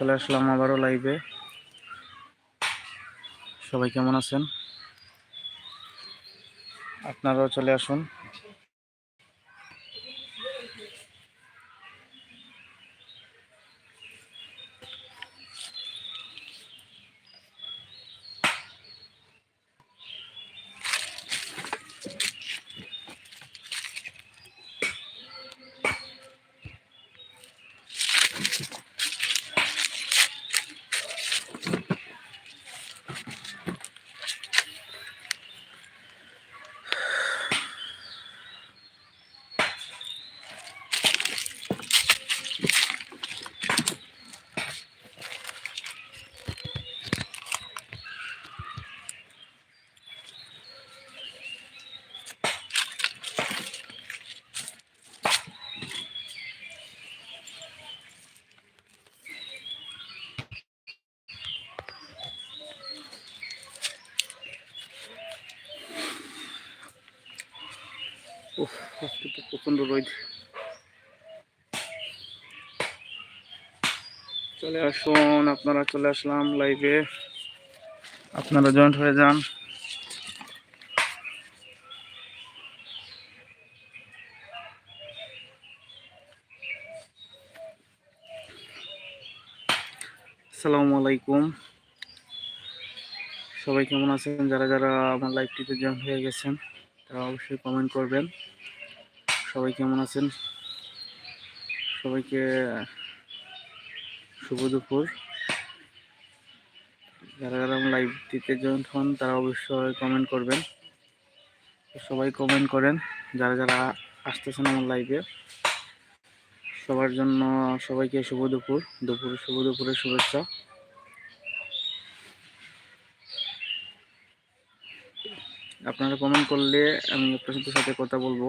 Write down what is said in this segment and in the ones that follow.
চলে আসলাম আবারও লাইভে সবাই কেমন আছেন? আপনারাও চলে আসুন। আজকে রোদ। চলে আসুন, আপনারা চলে আসলাম লাইভে আপনারা জয়েন্ট হয়ে যান। আসসালামু আলাইকুম। সবাই কেমন আছেন? যারা যারা আমার লাইভটিতে জয়েন হয়ে গেছেন, তারা অবশ্যই কমেন্ট করবেন। সবাই কেমন আছেন? সবাইকে, শুভ দুপুর। যারা যারা লাইভটিতে জয়েন্ট হন, তারা অবশ্যই কমেন্ট করবেন। সবাই কমেন্ট করেন। যারা যারা আসতেছেন আমার লাইভে সবার জন্য সবাইকে শুভ দুপুর। দুপুর, শুভ দুপুরের শুভেচ্ছা। আপনারা কমেন্ট করলে আমি আপনাদের সাথে কথা বলব।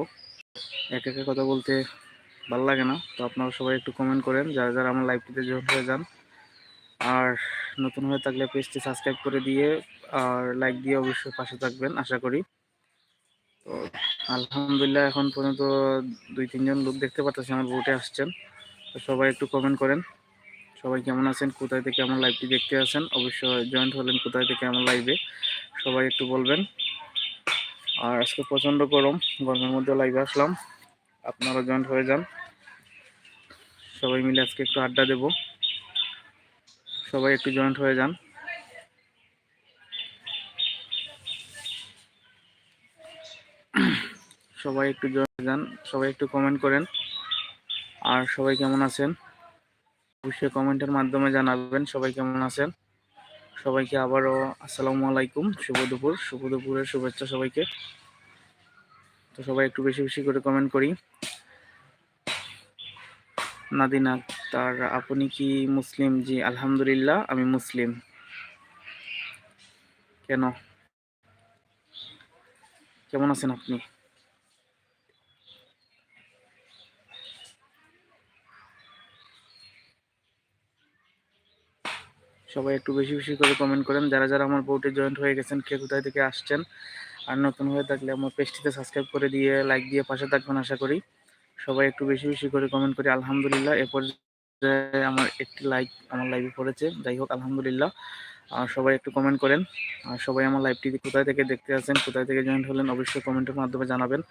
এক একে কথা বলতে ভালো লাগে না। তো আপনারা সবাই একটু কমেন্ট করেন, যারা যারা আমার লাইভটিতে জয়েন হয়ে যান। আর নতুন হয়ে থাকলে পেজটি সাবস্ক্রাইব করে দিয়ে, আর লাইক দিয়ে অবশ্যই পাশে থাকবেন, আশা করি। তো আলহামদুলিল্লাহ এখন পর্যন্ত দুই, তিনজন লোক দেখতে পাচ্ছি আমার বোটে আসছেন। তো সবাই একটু কমেন্ট করেন, সবাই কেমন আছেন, কোথায় থেকে আমার লাইভটি দেখতে আছেন অবশ্যই জয়েন্ট হলেন কোথায় থেকে আমার লাইভে সবাই একটু বলবেন। আর আজকে প্রচণ্ড গরম, গরমের মধ্যে লাইভে আসলাম। আপনারা জয়েন্ট হয়ে যান। সবাই মিলে আজকে একটু আড্ডা দেব। সবাই একটু জয়েন্ট হয়ে যান। সবাই একটু জয়েন্ট হয়ে যান। সবাই একটু কমেন্ট করেন। আর সবাই কেমন আছেন? অবশ্যই কমেন্টের মাধ্যমে জানাবেন সবাই কেমন আছেন। সবাইকে আবারও আসসালামু আলাইকুম। শুভ দুপুর। শুভ দুপুরের শুভেচ্ছা সবাইকে। তো সবাই একটু বেশি বেশি করে কমেন্ট করি। নাদিনা, তার আপনি কি মুসলিম? জি, আলহামদুলিল্লাহ, আমি মুসলিম। কেন? কেমন আছেন আপনি? সবাই একটু বেশি বেশি করে কমেন্ট করেন। যারা যারা আমার বোর্ডে জয়েন্ট হয়ে গেছেন, কে কোথায় থেকে আসছেন? আর নতুন হয়ে থাকলে আমার পেজটিতে সাবস্ক্রাইব করে দিয়ে লাইক দিয়ে পাশে থাকবেন আশা করি। সবাই একটু বেশি বেশি করে কমেন্ট করি। আলহামদুলিল্লাহ, এ পর্যায়ে আমার একটি লাইক আমার লাইভে পড়েছে। যাই হোক, আলহামদুলিল্লাহ। আর সবাই একটু কমেন্ট করেন। আর সবাই আমার লাইভটি কোথায় থেকে দেখতে আছেন, কোথায় থেকে জয়েন্ট হলেন, অবশ্যই কমেন্টের মাধ্যমে জানাবেন।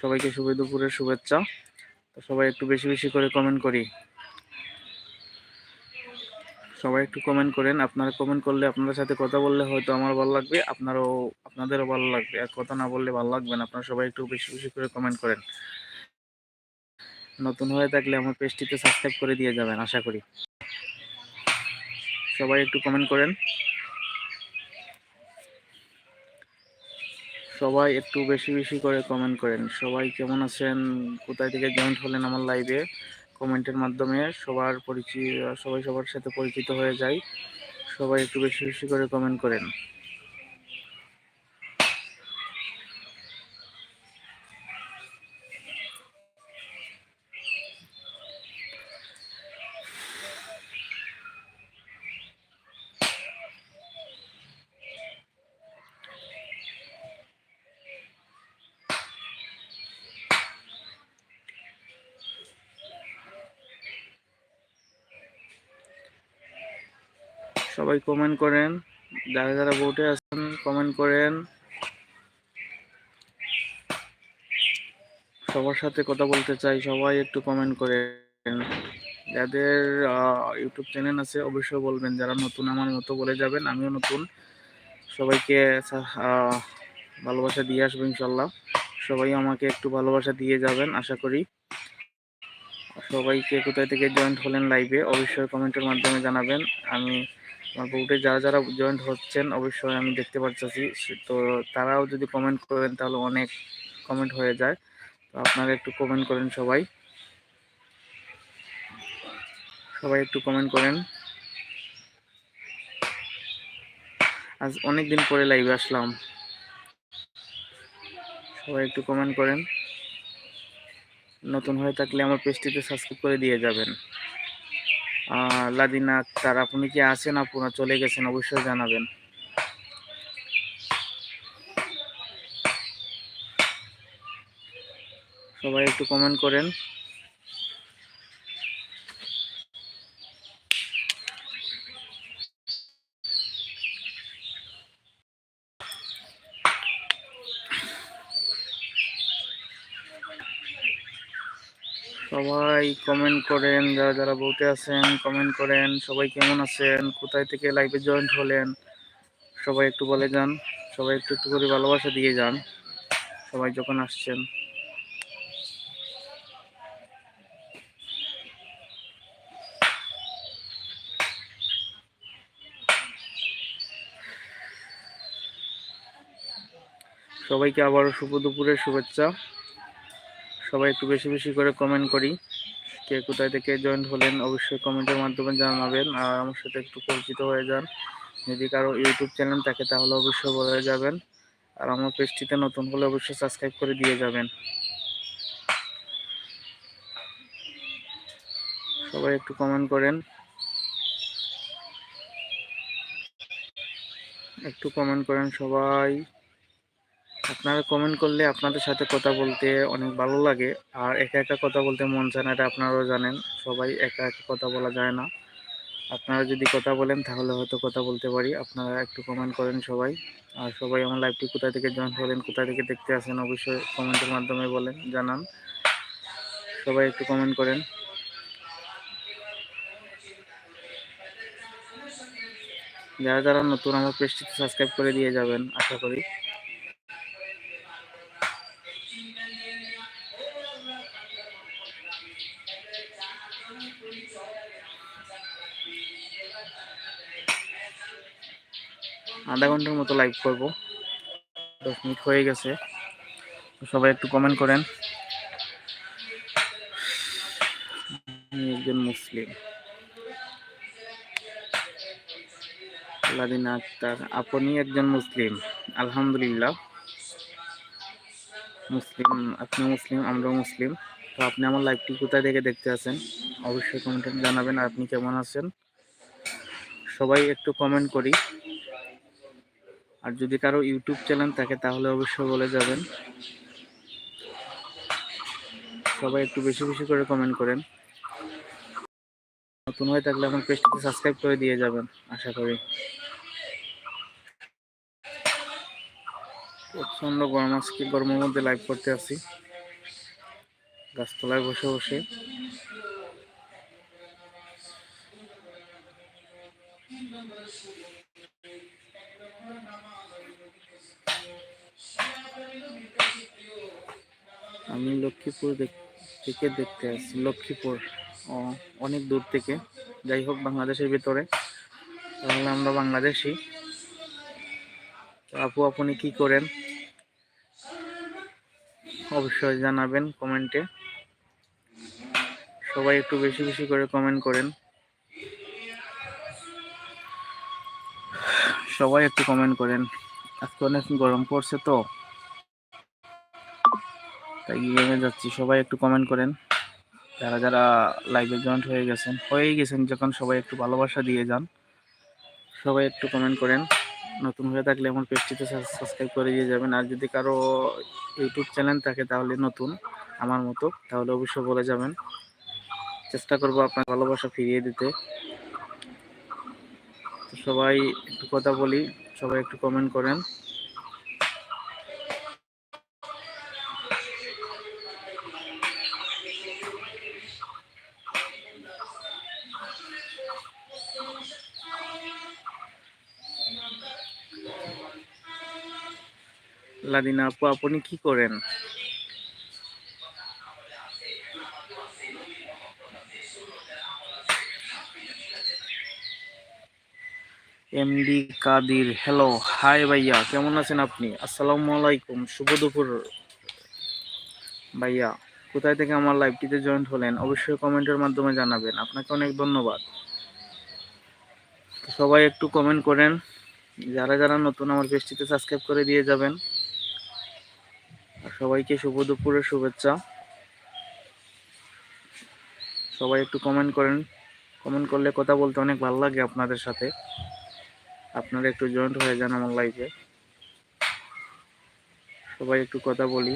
সবাইকে শুভ দুপুরের শুভেচ্ছা। তো সবাই একটু বেশি বেশি করে কমেন্ট করি। সবাই একটু কমেন্ট করেন। আপনারা কমেন্ট করলে আপনাদের সাথে কথা বললে হয়তো আমার ভালো লাগবে, আপনারও, আপনাদেরও ভালো লাগবে। আর কথা না বললে ভালো লাগবে না। আপনারা সবাই একটু বেশি বেশি করে কমেন্ট করেন। নতুন হয়ে থাকলে আমার পেজটিতে সাবস্ক্রাইব করে দিয়ে যাবেন, আশা করি। সবাই একটু কমেন্ট করেন। সবাই একটু বেশি বেশি করে কমেন্ট করেন। সবাই কেমন আছেন? কোথায় থেকে জয়েন্ট হলেন আমার লাইভে কমেন্টের মাধ্যমে সবার পরিচিত সবাই সবার সাথে পরিচিত হয়ে যায়। সবাই একটু বেশি বেশি করে কমেন্ট করেন। সবাই কমেন্ট করেন। যারা যারা বোটে আছেন কমেন্ট করেন। সবার সাথে কথা বলতে চাই, সবাই একটু কমেন্ট করেন। যাদের ইউটিউব চ্যানেল আছে, অবশ্যই বলবেন, যারা নতুন আমার মতো বলে যাবেন, আমিও নতুন। সবাইকে ভালোবাসা দিয়ে আসব ইনশাল্লাহ সবাই আমাকে একটু ভালোবাসা দিয়ে যাবেন, আশা করি। সবাইকে কোথায় থেকে জয়েন্ট হলেন লাইভে অবশ্যই কমেন্টের মাধ্যমে জানাবেন। আমি আমার বুটে যারা যারা জয়েন্ট হচ্ছেন, অবশ্যই আমি দেখতে পাচ্ছি তো তারাও যদি কমেন্ট করেন, তাহলে অনেক কমেন্ট হয়ে যায়। তো আপনারা একটু কমেন্ট করেন সবাই। সবাই একটু কমেন্ট করেন। আজ অনেক দিন পরে লাইভে আসলাম। সবাই একটু কমেন্ট করেন। নতুন হয়ে থাকলে আমার পেজটিতে সাবস্ক্রাইব করে দিয়ে যাবেন। লাদিনা আক্তার আপনি কি আছেন আপনারা চলে গেছেন? অবশ্যই জানাবেন। সবাই একটু কমেন্ট করেন সবাই কমেন্ট করেন, যারা যারা বলতে আছেন কমেন্ট করেন, সবাই কেমন আছেন, কোথায় থেকে লাইভে জয়েন্ট হলেন, সবাই একটু বলে যান, সবাই একটু একটু করে ভালোবাসা দিয়ে যান, সবাই যখন আসছেন। সবাইকে আবারও শুভ দুপুরের শুভেচ্ছা। সবাই একটু বেশি বেশি করে কমেন্ট করি। কে কোথায় থেকে জয়েন হলেন, অবশ্যই কমেন্টের মাধ্যমে জানাবেন। আর আমার সাথে একটু পরিচিত হয়ে যান। যদি কারও ইউটিউব চ্যানেল থাকে, তাহলে অবশ্যই বলে যাবেন। আর আমার পেজটিতে নতুন হলে অবশ্যই সাবস্ক্রাইব করে দিয়ে যাবেন। সবাই একটু কমেন্ট করেন। একটু কমেন্ট করেন সবাই। আপনারা কমেন্ট করলে আপনাদের সাথে কথা বলতে অনেক ভালো লাগে। আর একা একা কথা বলতে মন চায় না এটা আপনারাও জানেন। সবাই একা একা কথা বলা যায় না। আপনারা যদি কথা বলেন তাহলে হয়তো কথা বলতে পারি। আপনারা একটু কমেন্ট করেন সবাই। আর সবাই আমার লাইভটি কোথা থেকে জয়েন হলেন কোথা থেকে দেখতে আসেন অবশ্যই কমেন্টের মাধ্যমে বলেন, জানান। সবাই একটু কমেন্ট করেন। যারা যারা নতুন আমার পেজটিতে সাবস্ক্রাইব করে দিয়ে যাবেন, আশা করি। আধা ঘণ্টার মতো লাইভ করব। দশ মিনিট হয়ে গেছে। সবাই একটু কমেন্ট করেন। একজন মুসলিম। লাদিনা আক্তার, আপনি একজন মুসলিম। আলহামদুলিল্লাহ। মুসলিম, আপনি মুসলিম, আমরাও মুসলিম। তো আপনি আমার লাইভটি কোথায় থেকে দেখতে আছেন? অবশ্যই কমেন্টে জানাবেন। আপনি কেমন আছেন? সবাই একটু কমেন্ট করি। আর যদি কারও ইউটিউব চ্যানেল থাকে, তাহলে অবশ্যই বলে যাবেন। সবাই একটু বেশি বেশি করে কমেন্ট করেন। নতুন হয়ে থাকলে আমার পেজটিতে সাবস্ক্রাইব করে দিয়ে যাবেন, আশা করি। প্রচণ্ড গরম আজকে, গরমের মধ্যে লাইভ করতে আসি। গাছতলায় বসে বসে। আমি লক্ষ্মীপুর থেকে দেখতে আসছি, লক্ষ্মীপুর। ও, অনেক দূর থেকে। যাই হোক, বাংলাদেশের ভিতরে। তাহলে আমরা বাংলাদেশি। আপু, আপনি কি করেন? অবশ্যই জানাবেন কমেন্টে। সবাই একটু বেশি বেশি করে কমেন্ট করেন। সবাই একটু কমেন্ট করেন। আজকে অনেক গরম পড়ছে তো। তাই গেমে যাচ্ছি। সবাই একটু কমেন্ট করেন। যারা যারা লাইভে জয়েন্ট হয়ে গেছেন। হয়েই গেছেন যখন সবাই একটু ভালোবাসা দিয়ে যান। সবাই একটু কমেন্ট করেন। নতুন হয়ে থাকলে আমার পেজটিতে সাবস্ক্রাইব করে দিয়ে যাবেন। আর যদি কারও ইউটিউব চ্যানেল থাকে তাহলে নতুন, আমার মতো, তাহলে অবশ্যই বলে যাবেন। চেষ্টা করব আপনার ভালোবাসা ফিরিয়ে দিতে। সবাই একটু কথা বলি। সবাই একটু কমেন্ট করেন। লাদিনা আপু আপনি কি করেন? এমডি কাদির হ্যালো হাই ভাইয়া। কেমন আছেন আপনি? আসসালামু আলাইকুম। শুভ দুপুর। ভাইয়া, কোথায় থেকে আমার লাইভটিতে জয়েন্ট হলেন, অবশ্যই কমেন্টের মাধ্যমে জানাবেন। আপনাকে অনেক ধন্যবাদ। সবাই একটু কমেন্ট করেন। যারা যারা নতুন আমার পেজটিতে সাবস্ক্রাইব করে দিয়ে যাবেন। আর সবাইকে শুভ দুপুরের শুভেচ্ছা। সবাই একটু কমেন্ট করেন। কমেন্ট করলে কথা বলতে অনেক ভালো লাগে আপনাদের সাথে। আপনারা একটু জয়েন্ট হয়ে যান আমার লাইফে সবাই একটু কথা বলি।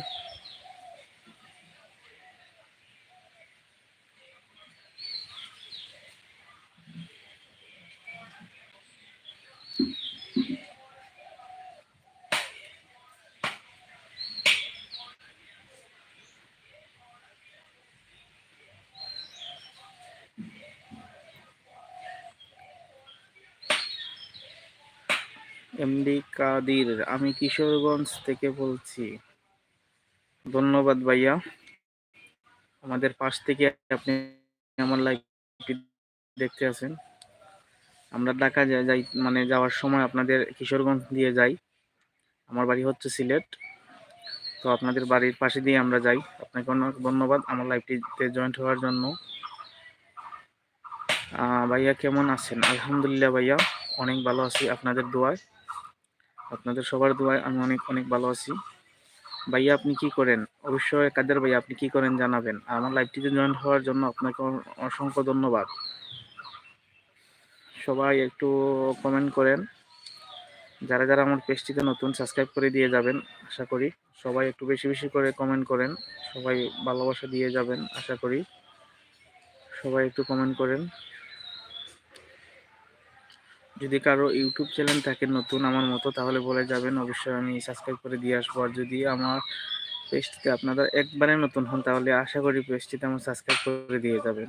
এমডি কাদির, আমি কিশোরগঞ্জ থেকে বলছি। ধন্যবাদ ভাইয়া। আমাদের পাশ থেকে আপনি আমার লাইভ দেখতে আছেন। আমরা ঢাকা যাই মানে যাওয়ার সময় আপনাদের কিশোরগঞ্জ দিয়ে যাই। আমার বাড়ি হচ্ছে সিলেট। তো আপনাদের বাড়ির পাশে দিয়ে আমরা যাই। আপনাকে অনেক ধন্যবাদ আমার লাইভটিতে জয়েন্ট হওয়ার জন্য। ভাইয়া কেমন আছেন? আলহামদুলিল্লাহ ভাইয়া, অনেক ভালো আছি আপনাদের দোয়ায়। আপনাদের সবার দোয়ায় আমি অনেক অনেক ভালো আছি। ভাইয়া, আপনি কি করেন? অবশ্যই কাদের ভাইয়া, আপনি কি করেন জানাবেন। আমার লাইভটিতে জয়েন হওয়ার জন্য আপনাকে অসংখ্য ধন্যবাদ। সবাই একটু কমেন্ট করেন। যারা যারা আমার পেজটিতে নতুন সাবস্ক্রাইব করে দিয়ে যাবেন, আশা করি। সবাই একটু বেশি বেশি করে কমেন্ট করেন। সবাই ভালোবাসা দিয়ে যাবেন, আশা করি। সবাই একটু কমেন্ট করেন। যদি কারও ইউটিউব চ্যানেল থাকে নতুন আমার মতো, তাহলে বলে যাবেন, অবশ্যই আমি সাবস্ক্রাইব করে দিয়ে আসব। আর যদি আমার পেজটিতে আপনারা একবারে নতুন হন, তাহলে আশা করি পেজটিতে আমার সাবস্ক্রাইব করে দিয়ে যাবেন।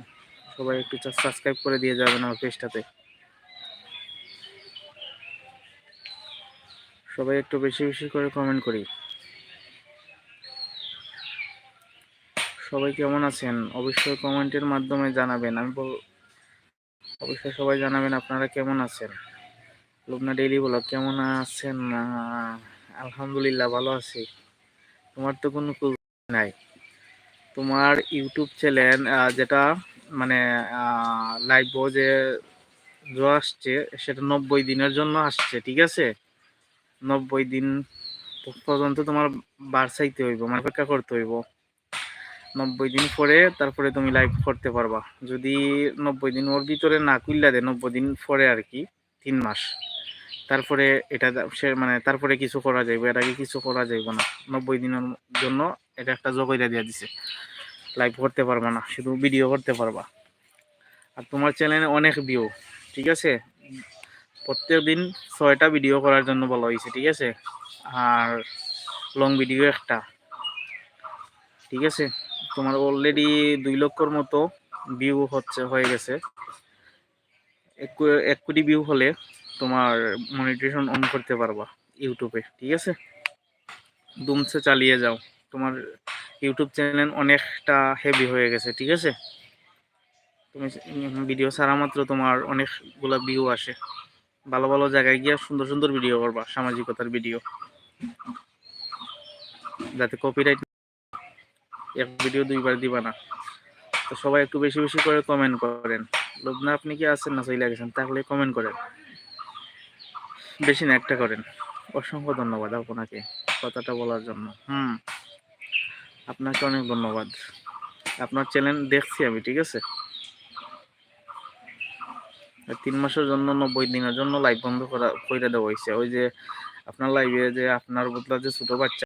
সবাই একটু সাবস্ক্রাইব করে দিয়ে যাবেন আমার পেজটাতে। সবাই একটু বেশি বেশি করে কমেন্ট করি। সবাই কেমন আছেন? অবশ্যই কমেন্টের মাধ্যমে জানাবেন। আমি অবশ্যই সবাই জানাবেন আপনারা কেমন আছেন? লুবনা ডেইলি বলো কেমন আছেন? আলহামদুলিল্লাহ ভালো আছি। তোমার তো কোনো নাই। তোমার ইউটিউব চ্যানেল যেটা মানে লাইভ যে আসছে, সেটা নব্বই দিনের জন্য আসছে, ঠিক আছে? নব্বই দিন পর্যন্ত তোমার বাড়সাইতে হইব মানে অপেক্ষা করতে হইব। নব্বই দিন পরে তারপরে তুমি লাইভ করতে পারবা। যদি নব্বই দিন ওর ভিতরে না কুইল্লা দেয়, নব্বই দিন পরে আর কি, তিন মাস। তারপরে এটা সে মানে তারপরে কিছু করা যাইব, এর আগে কিছু করা যাইব না। নব্বই দিনের জন্য এটা একটা জগইরা দিয়ে দিছে। লাইভ করতে পারবা না, শুধু ভিডিও করতে পারবা। আর তোমার চ্যানেলে অনেক ভিউ ঠিক আছে? প্রত্যেক দিন ছয়টা ভিডিও করার জন্য বলা হয়েছে ঠিক আছে? আর লং ভিডিও একটা, ঠিক আছে? তোমার অলরেডি দুই লক্ষর মতো ভিউ হচ্ছে, হয়ে গেছে। এক কোটি ভিউ হলে তোমার মনিটেশন অন করতে পারবা ইউটিউবে, ঠিক আছে? দুমসে চালিয়ে যাও। তোমার ইউটিউব চ্যানেল অনেকটা হেভি হয়ে গেছে, ঠিক আছে? তুমি ভিডিও ছাড়া মাত্র তোমার অনেকগুলো ভিউ আসে। ভালো ভালো জায়গায় গিয়ে সুন্দর সুন্দর ভিডিও করবা, সামাজিকতার ভিডিও যাতে কপিরাইট এক ভিডিও দুইবার দিবা না। তো সবাই একটু বেশি বেশি করে কমেন্ট করেন। লগ্না আপনি কি আছেন না চলে গেছেন? তাহলে কমেন্ট করেন। বেশি না, একটা করেন। অসংখ্য ধন্যবাদ আপনাকে কথাটা বলার জন্য। হুম। আপনাকে অনেক ধন্যবাদ। আপনার চ্যানেল দেখছি আমি, ঠিক আছে? তিন মাসের জন্য, নব্বই দিনের জন্য লাইভ বন্ধ করা করে দেওয়া হয়েছে ওই যে আপনার লাইভে যে আপনার বদলা যে ছোট বাচ্চা